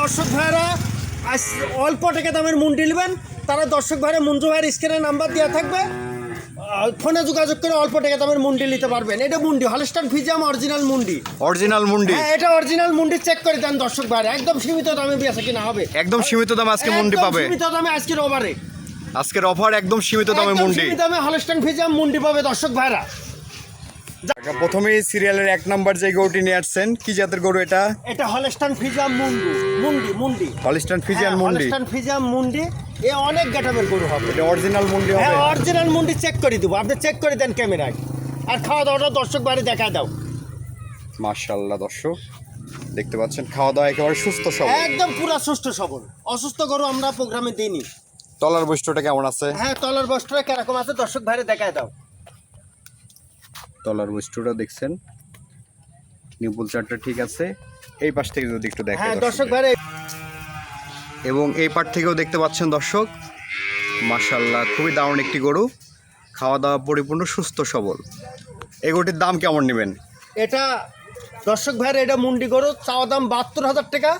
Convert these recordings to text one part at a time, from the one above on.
দর্শক ভাইরা অল্প টাকা দামের মুন্ডি নেবেন তারা দর্শক ভাইরা মঞ্জু ভাইয়ের স্ক্রিনে নাম্বার দেওয়া থাকবে। ফোনে যোগাযোগ করে অল্প টাকা দামের মুন্ডি নিতে পারবেন। এটা মুন্ডি হলস্টার ফিজাম অরিজিনাল মুন্ডি অরিজিনাল মুন্ডি হ্যাঁ এটা অরিজিনাল মুন্ডি চেক করে দেন দর্শক ভাইরা একদম সীমিত দামে বেচা কিনা হবে। একদম সীমিত দামে আজকে মুন্ডি পাবে। সীমিত দামে আজকের ওভারে আজকের অফার একদম সীমিত দামে মুন্ডি সীমিত দামে হলস্টার ফিজাম মুন্ডি পাবে দর্শক ভাইরা প্রথমেই সিরিয়ালের এক নাম্বার যে গরুটি নিয়ে আসছেন কি জাতের গরু এটা? এটা হলস্টান ফিজাম মুন্ডি মুন্ডি মুন্ডি হলিস্টান হ্যাঁ, মুন্ডি হলস্টান ফিজাম মুন্ডি এ অনেক গেটামের গরু হবে। এটা অরিজিনাল মুন্ডি হবে। হ্যাঁ অরিজিনাল মুন্ডি চেক করে দেবো। আপনি চেক করে দেন ক্যামেরায়। আর খাওয়া দাওয়াটা দর্শক বাড়ি দেখা দাও। মাশাআল্লাহ দর্শক দেখতে পাচ্ছেন খাওয়া দাওয়া একেবারে সুস্থ সব একদম পুরো সুস্থ সবল। অসুস্থ গরু আমরা প্রোগ্রামে দিইনি। তলার বৈশিষ্ট্যটা কেমন আছে? হ্যাঁ তলার বস্ত্র কীরকম আছে দর্শক ভাইরে দেখায় দাও। তলার বৈশিষ্ট্যটা দেখছেন? নিপুল চারটা ঠিক আছে। এই পাশ থেকে যদি একটু দেখেন হ্যাঁ দর্শক এবং এই পাট থেকেও দেখতে পাচ্ছেন দর্শক মাশাল্লাহ খুবই দারুণ একটি গরু। খাওয়া দাওয়া পরিপূর্ণ সুস্থ সবল। এই গরুটির দাম কেমন নেবেন? এটা দর্শক ভাইরে এটা মুন্ডি গরু চাওয়া দাম বাহাত্তর হাজার টাকা।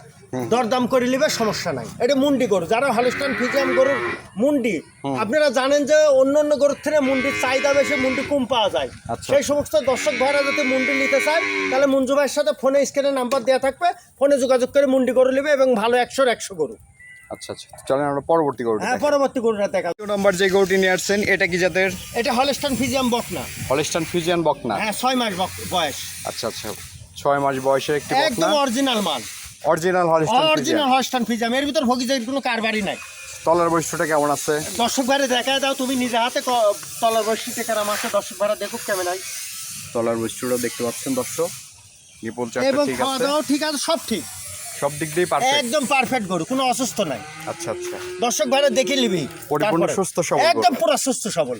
দরদাম করে নিবে সমস্যা নাই। এটা মুন্ডি গরু। যারা হলিস্টান ফিজিয়াম গরুর মুন্ডি আপনারা জানেন যে অন্য অন্য গরুর থেকে মুন্ডির চাহিদা বেশি মুন্ডি কম পাওয়া যায়। আচ্ছা। সেই সমস্ত দর্শক ভাইরা যদি মুন্ডি নিতে চায় তাহলে মঞ্জু ভাইয়ের সাথে ফোনে স্ক্রিনে নাম্বার দেওয়া থাকবে। ফোনে যোগাযোগ করে মুন্ডি গরু নেবে এবং ভালো একশোর একশো গরু। আচ্ছা আচ্ছা। চলেন আমরা পরবর্তী গরুটি হ্যাঁ। পরবর্তী গরুটা দেখা নম্বর যে গরুটি নিয়ে আসছেন এটা কি জাতের? এটা হলিস্টান ফিজিয়াম বকনা। হলিস্টান ফিজিয়ান বকনা? হ্যাঁ ছয় মাস বয়স। আচ্ছা আচ্ছা। ছয় মাস বয়সের একটি একদম অরিজিনাল মাল। অরিজিনাল হলিস্টান অরিজিনাল হলিস্টান এর ভিতর ভগিজের কোনো কারবারই নাই। তলার বৈশিষ্ট্যটা কেমন আছে? দর্শক ভাইরে দেখায় দাও তুমি নিজে হাতে তলার টেকার মাসে দর্শক ভাইরা দেখুক ক্যামেরায় তলার বৈশিষ্ট্যটা দেখতে পাচ্ছেন দর্শক। নিপুল এবং খাওয়া আছে। দাওয়া ঠিক আছে সব ঠিক। সব দিক দিয়ে পারফেক্ট একদম পারফেক্ট গরু কোনো অসুস্থ নাই। আচ্ছা আচ্ছা। দর্শক ভাইরা দেখে নিবি। পরিপূর্ণ সুস্থ সবল একদম পুরো সুস্থ সবল।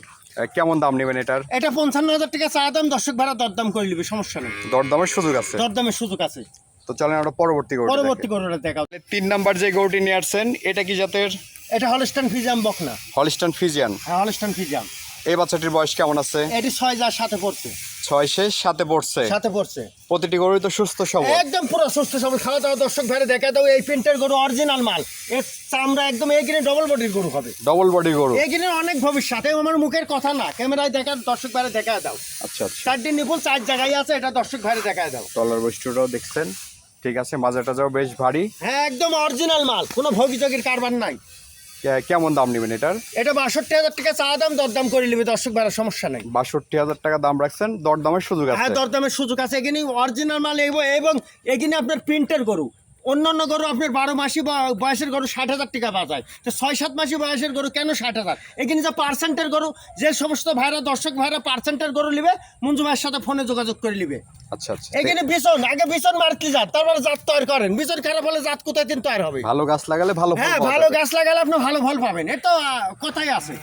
কেমন দাম নেবেন এটার? এটা পঞ্চান্ন হাজার টাকা চা দাম দর্শক ভাড়া দরদাম করে নিবি সমস্যা নেই। দরদামের সুযোগ আছে। দরদামের সুযোগ আছে। তো চলেন আমরা পরবর্তী গরু পরবর্তী গরুটা দেখাও। তিন নাম্বার যে গরুটি নিয়ে আসছেন এটা কি জাতের? এটা হলিস্টান ফিজাম বকনা। হলিস্টান ফিজিয়ান হ্যাঁ হলিস্টান ফিজাম এই বাচ্চাটির বয়স কেমন আছে? এটি ছয় যার সাথে পড়ছে। ছয় শেষ সাথে পড়ছে? সাথে পড়ছে। প্রতিটি গরুই তো সুস্থ সবল। একদম পুরো সুস্থ সবল। খাওয়া দাওয়া দর্শক ভাইরে দেখা দাও এই প্রিন্টের গরু অরিজিনাল মাল। এর চামড়া একদম এগিনে ডবল বডির গরু হবে। ডবল বডি গরু। এগিনে অনেক ভবিষ্যৎ। আমার মুখের কথা না। ক্যামেরায় দেখা দর্শক ভাইরে দেখা দাও। আচ্ছা আচ্ছা। চারটি নিপুল চার জায়গায় আছে এটা দর্শক ভাইরে দেখা দাও। তলার বৈশিষ্ট্যটাও দেখছেন। ঠিক আছে মাজাটা যাও বেশ ভারী। হ্যাঁ একদম অরিজিনাল মাল কোনো ভোগিযোগের কারবার নাই। কেমন দাম নেবেন এটার? এটা বাষট্টি হাজার টাকা চা দাম দরদাম করে নেবে দর্শক বেড়ার সমস্যা নেই। বাষট্টি হাজার টাকা দাম রাখছেন দরদামের সুযোগ আছে। হ্যাঁ দরদামের সুযোগ আছে এখানে অরিজিনাল মাল এবং এবং এখানে আপনার প্রিন্টার গরু। অন্য অন্য গরু আপনার বারো মাসি বা- বয়সের গরু ষাট হাজার টাকা পাওয়া যায় তো ছয় সাত মাসি বয়সের গরু কেন ষাট হাজার? এখানে যে পার্সেন্টের গরু যে সমস্ত ভাইরা দর্শক ভাইরা পার্সেন্টের গরু নিবে মঞ্জু ভাইয়ের সাথে ফোনে যোগাযোগ করে নিবে। আচ্ছা আচ্ছা। এখানে বিছন আগে বিছন মারতে যান তারপরে জাত তৈরি করেন। বিছন খারাপ হলে জাত কোথায় দিন তৈরি হবে? ভালো গাছ লাগালে ভালো হ্যাঁ ভালো গাছ লাগালে আপনি ভালো ফল পাবেন। এ তো কথাই আছে।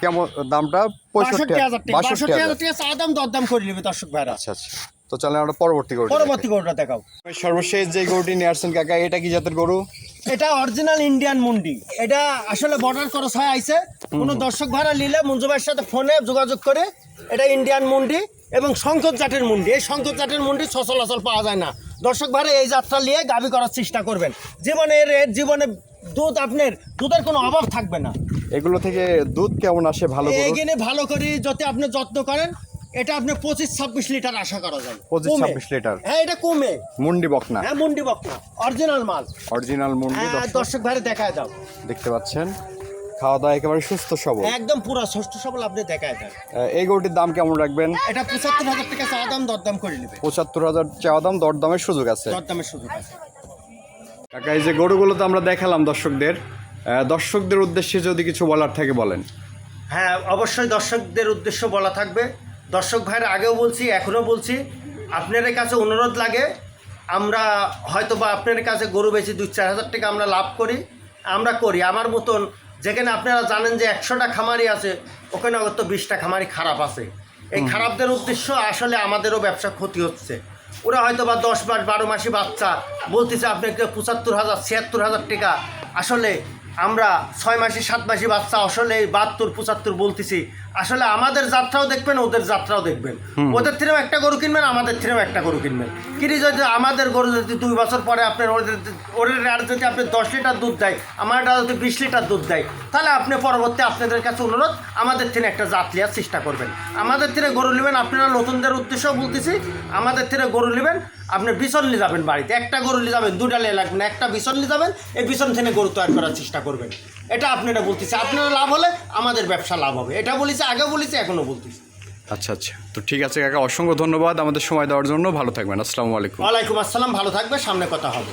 কেমন দামটা? পঁয়ষট্টি হাজার। টাকা বাষট্টি হাজার। হাজার টাকা চা দাম দরদাম করে নিবে দর্শক ভাইরা। আচ্ছা আচ্ছা। তো চলেন আমরা পরবর্তী গরু পরবর্তী গরুটা দেখাও। সর্বশেষ যে গরুটি নিয়ে আসছেন কাকা এটা কি জাতের গরু? এটা অরিজিনাল ইন্ডিয়ান মুন্ডি। এটা আসলে বর্ডার ক্রস হয়ে আইছে। কোনো দর্শক ভাড়া নিলে মঞ্জু ভাইয়ের সাথে ফোনে যোগাযোগ করে এটা ইন্ডিয়ান মুন্ডি এবং শঙ্কর জাতের মুন্ডি। এই শঙ্কর মুন্ডি সচলাচল পাওয়া যায় না। দর্শক ভাড়া এই যাত্রা নিয়ে গাবি করার চেষ্টা করবেন। জীবনে এর জীবনে দুধ আপনার দুধের কোনো অভাব থাকবে না। এগুলো থেকে দুধ কেমন আসে? ভালো গরু? এগিয়ে ভালো করে যদি আপনি যত্ন করেন এটা আপনি পঁচিশ ছাব্বিশ লিটার আশা করা যায় পঁচিশ ছাব্বিশ লিটার। হ্যাঁ এটা কমে। মুন্ডি বকনা? হ্যাঁ মুন্ডি বকনা। অরিজিনাল মাল। অরিজিনাল মুন্ডি হ্যাঁ দর্শক ভাইরে দেখায় দাও। দেখতে পাচ্ছেন? খাওয়া দাওয়া একেবারে সুস্থ সবল। একদম পুরো ষষ্ঠ সবল আপনি দেখায় দেন। এই গরুটির দাম কেমন রাখবেন? এটা পঁচাত্তর হাজার টাকা চা দাম দরদাম করে নেবে। পঁচাত্তর হাজার চাওয়া দাম দরদামের সুযোগ আছে। দরদামের সুযোগ আছে। কাকা এই যে গরুগুলো তো আমরা দেখালাম দর্শকদের। আহ, দর্শকদের উদ্দেশ্যে যদি কিছু বলার থাকে বলেন। হ্যাঁ অবশ্যই দর্শকদের উদ্দেশ্য বলা থাকবে। দর্শক ভাইয়ের আগেও বলছি এখনও বলছি আপনাদের কাছে অনুরোধ লাগে আমরা হয়তো বা আপনাদের কাছে গরু বেশি দুই চার হাজার টাকা আমরা লাভ করি আমরা করি। আমার মতন যেখানে আপনারা জানেন যে একশোটা খামারি আছে ওখানে হয়তো বিশটা খামারি খারাপ আছে। এই খারাপদের উদ্দেশ্য আসলে আমাদেরও ব্যবসা ক্ষতি হচ্ছে। ওরা হয়তো বা দশ মাস বারো মাসে বাচ্চা বলতেছে আপনাকে পঁচাত্তর হাজার ছিয়াত্তর হাজার টাকা। আসলে আমরা ছয় মাসে সাত মাসে বাচ্চা আসলে এই বাহাত্তর পঁচাত্তর বলতেছি। আসলে আমাদের যাত্রাও দেখবেন ওদের যাত্রাও দেখবেন। ওদের থেকেও একটা গরু কিনবেন আমাদের থেকেও একটা গরু কিনবেন। কিনি যদি আমাদের গরু যদি দুই বছর পরে আপনার ওদের ওদের আর যদি আপনি দশ লিটার দুধ দেয় আমারটা যদি বিশ লিটার দুধ দেয় তাহলে আপনি পরবর্তী আপনাদের কাছে অনুরোধ আমাদের থেকে একটা জাত নেওয়ার চেষ্টা করবেন। আমাদের থেকে গরু নেবেন আপনারা নতুনদের উদ্দেশ্যও বলতেছি আমাদের থেকে গরু নেবেন আপনি বিছন নিয়ে যাবেন বাড়িতে। একটা গরু নিয়ে যাবেন দুটা নিয়ে লাগবে না একটা বিছন নিয়ে যাবেন এই বিছন থেকে গরু তৈরি করার চেষ্টা করবেন। এটা আপনারা বলতেছে। আপনার লাভ হলে আমাদের ব্যবসা লাভ হবে। এটা বলেছে আগে বলেছে এখনও বলতেছি। আচ্ছা আচ্ছা। তো ঠিক আছে কাকা অসংখ্য ধন্যবাদ আমাদের সময় দেওয়ার জন্য। ভালো থাকবেন। আসসালামু আলাইকুম। ওয়ালাইকুম আসসালাম। ভালো থাকবে সামনে কথা হবে।